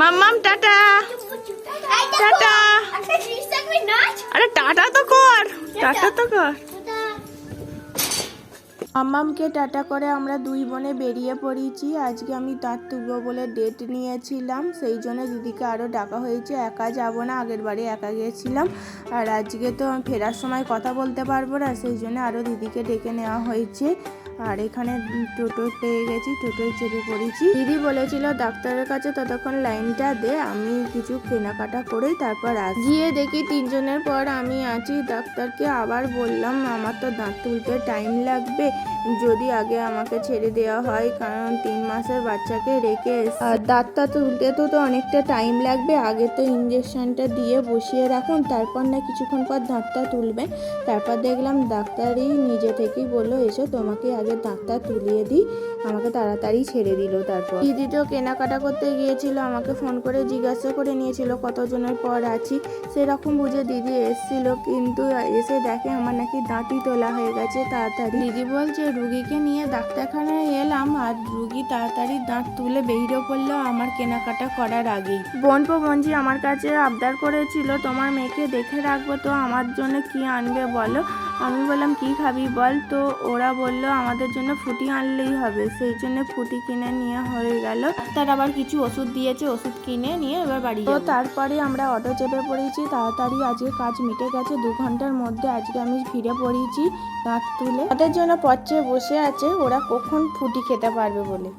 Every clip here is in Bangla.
মাম্মাম টাটা। টাটা। আরে টাটা তো কর। টাটা তো কর। মাম্মামকে টাটা করে আমরা দুই বোনে বেরিয়ে পড়েছি। আজকে আমি দাঁত তুলবো বলে ডেট নিয়েছিলাম। সেই জন্য দিদিকে আরও ডাকা হয়েছে। একা যাব না, আগের বারে একা গিয়েছিলাম আর আজকে তো ফেরার সময় কথা বলতে পারব না, সেই জন্য আরও দিদিকে ডেকে নেওয়া হয়েছে। আর এখানে টোটো পেয়ে গেছি, টোটোয় চেপে পড়েছি। দিদি বলেছিল ডাক্তারের কাছে ততক্ষণ লাইনটা দে, আমি কিছু কেনাকাটা করেই তারপর আস। গিয়ে দেখি তিনজনের পর আমি আছি, ডাক্তারকে আবার বললাম, আমার তো দাঁত তুলতে টাইম লাগবে, যদি আগে আমাকে ছেড়ে দেওয়া হয়, কারণ তিন মাসের বাচ্চাকে রেখে দাঁতটা তুলতে তো তো অনেকটা টাইম লাগবে, আগে তো ইঞ্জেকশনটা দিয়ে বসিয়ে রাখুন, তারপর না কিছুক্ষণ পর দাঁতটা তুলবেন। তারপর দেখলাম ডাক্তারই নিজে থেকেই বলল, এসো, তোমাকে আগে দাঁতটা তুলিয়ে দিই, আমাকে তাড়াতাড়ি ছেড়ে দিল তারপর। দিদি তো কেনাকাটা করতে গিয়েছিল, আমাকে ফোন করে জিজ্ঞাসা করে নিয়েছিল কতজনের পর আছি। সেরকম বুঝে দিদি এসেছিল, কিন্তু এসে দেখে আমার নাকি দাঁতই তোলা হয়ে গেছে তাড়াতাড়ি। দিদি বলছে, রুগীকে নিয়ে ডাক্তারখানায় এলাম, আর রুগী তাড়াতাড়ি দাঁত তুলে বেরিয়ে পড়ল আমার কেনাকাটা করার আগেই। বোনপো বঞ্জি আমার কাছে আবদার করেছিল, তোমার মেয়েকে দেখে রাখব তো, আমার জন্য কি আনবে বলো? আমি বললাম কি খাবি বল? তো ওরা বলল আমাদের জন্য ফুটি আনলেই হবে। সেই জন্য ফুটি কিনে নিয়ে হয়ে গেল। তার আবার কিছু ওষুধ দিয়েছে ওষুধ কিনে নিয়ে এবার বাড়ি তো তারপরে আমরা অটো চেপে পড়েছি। তাড়াতাড়ি আজকে কাজ মিটে গেছে দু ঘণ্টার মধ্যে আজকে আমি ফিরে পড়েছি দাঁত তুলে। তাদের জন্য পচ্ছে বসে আছে ওরা কখন ফুটি খেতে পারবে বলে।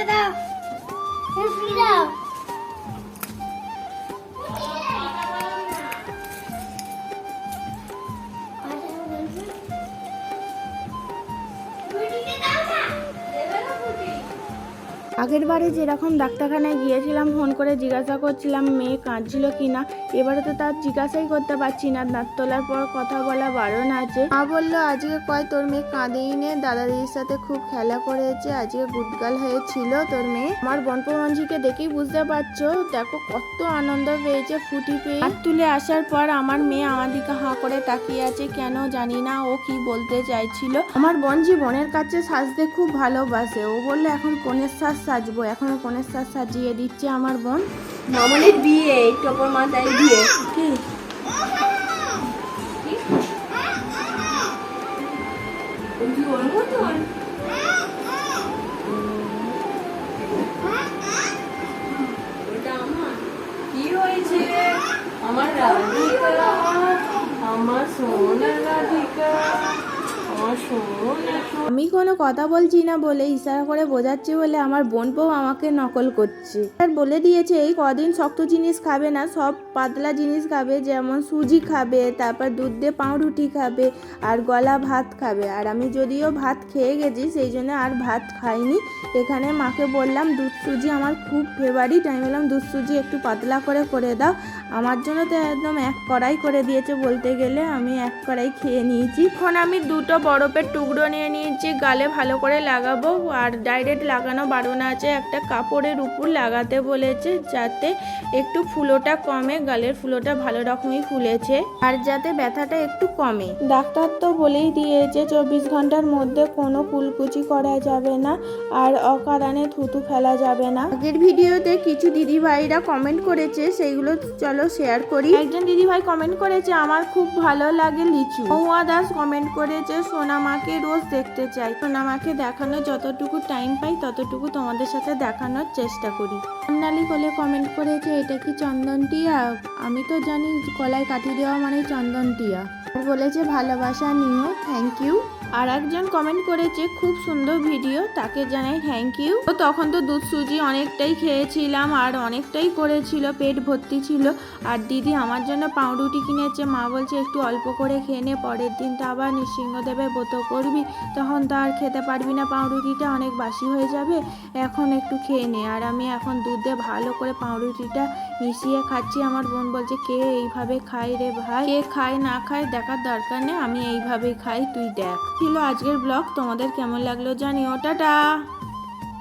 it out. আগের বারে যেরকম ডাক্তারখানায় গিয়েছিলাম ফোন করে জিজ্ঞাসা করছিলাম মেয়ে কাঁদছিল কি না এবারে তো তার জিজ্ঞাসাই করতে পারছি না। দাঁত তোলার পর কথা বলা বারণ আছে। মা বলল আজকে কয়? তোর মেয়ে কাঁদেই নে। দাদা দিদির সাথে খুব খেলা করেছে। আজকে গুটগাল হয়েছিল তোর মেয়ে। আমার বনপমঞ্জিকে দেখেই বুঝতে পারছ। দেখো কত আনন্দ পেয়েছে ফুটি পেয়ে। হাত তুলে আসার পর আমার মেয়ে আমার দিকে হাঁ করে তাকিয়ে আছে। কেন জানি না ও কি বলতে চাইছিল। আমার বনজি বোনের কাছে সাজতে খুব ভালোবাসে। ও বলল এখন কনের সাজ সাজবো। এখন কোনের সাজ সাজিয়ে দিচ্ছে আমার বোন। মামনের বিয়ে টপর মাথায় বিয়ে। কি? আমার। রাধিকা, আমার সোনা রাধিকা। আমি কোনো কথা বলছি না বলে ইশারা করে বোঝাচ্ছি বলে আমার বোন বউ আমাকে নকল করছে। আর বলে দিয়েছে, এই কদিন শক্ত জিনিস খাবে না, সব পাতলা জিনিস খাবে, যেমন সুজি খাবে, তারপর দুধ দিয়ে পাউরুটি খাবে, আর গলা ভাত খাবে। আর আমি যদিও ভাত খেয়ে গেছি, সেই জন্য আর ভাত খাইনি। এখানে মাকে বললাম, দুধ সুজি আমার খুব ফেভারিট আমি বললাম, দুধ সুজি একটু পাতলা করে করে দাও। আমার জন্য তো একদম এক কড়াই করে দিয়েছে বলতে গেলে, আমি এক কড়াই খেয়ে নিয়েছি। এখন আমি দুটো বরফের টুকরো নিয়ে নিয়েছি, গালে ভালো করে লাগাবো। আর ডাইরেক্ট লাগানো বারণ আছে, একটা কাপড়ের উপর লাগাতে বলেছে যাতে একটু ফুলোটা কমে, গালের ফুলোটা ভালো রকমই ফুলেছে। আর যাতে ব্যথাটা একটু কমে। ডাক্তার তো বলেই দিয়েছে, চব্বিশ ঘণ্টার মধ্যে কোনো কুলকুচি করা যাবে না, আর অকারণে থুতু ফেলা যাবে না। আগের ভিডিওতে কিছু দিদি ভাইরা কমেন্ট করেছে, সেইগুলো চলো শেয়ার করি। একজন দিদি ভাই কমেন্ট করেছে, আমার খুব ভালো লাগে লিচু। মহুয়া দাস কমেন্ট করেছে সোনামাকে রোজ দেখতে চাই। সোনামাকে দেখানো যতটুকু টাইম পাই, ততটুকু তোমাদের সাথে দেখানোর চেষ্টা করি। নালি কোলে কমেন্ট করেছে, এটা কি চন্দন টিয়া আমি তো জানি কলায় কাটি দেওয়া মানে চন্দন টিয়া বলেছে, ভালোবাসা নিও থ্যাংক ইউ আর একজন কমেন্ট করেছে, খুব সুন্দর ভিডিও তাকে জানাই থ্যাংক ইউ তো তখন তো দুধ সুজি অনেকটাই খেয়েছিলাম আর অনেকটাই করেছিল, পেট ভর্তি ছিল। আর দিদি আমার জন্য পাউরুটি কিনেছে, মা বলছে, একটু অল্প করে খেয়ে নে, পরের দিন তো আবার নৃসিংহদেবে ব্রত করবি? তখন তো আর খেতে পারবি না, পাউরুটিটা অনেক বাসি হয়ে যাবে। এখন একটু খেয়ে নে। আর আমি এখন দুধে ভালো করে পাউরুটিটা মিশিয়ে খাচ্ছি। আমার বোন বলছে, কে এইভাবে খায় রে ভাই? কে খায়, না খায়, দেখার দরকার নেই। আমি এইভাবেই খাই, তুই দেখ। ছিল আজকের ব্লগ। তোমাদের কেমন লাগল জানিও। টাটা!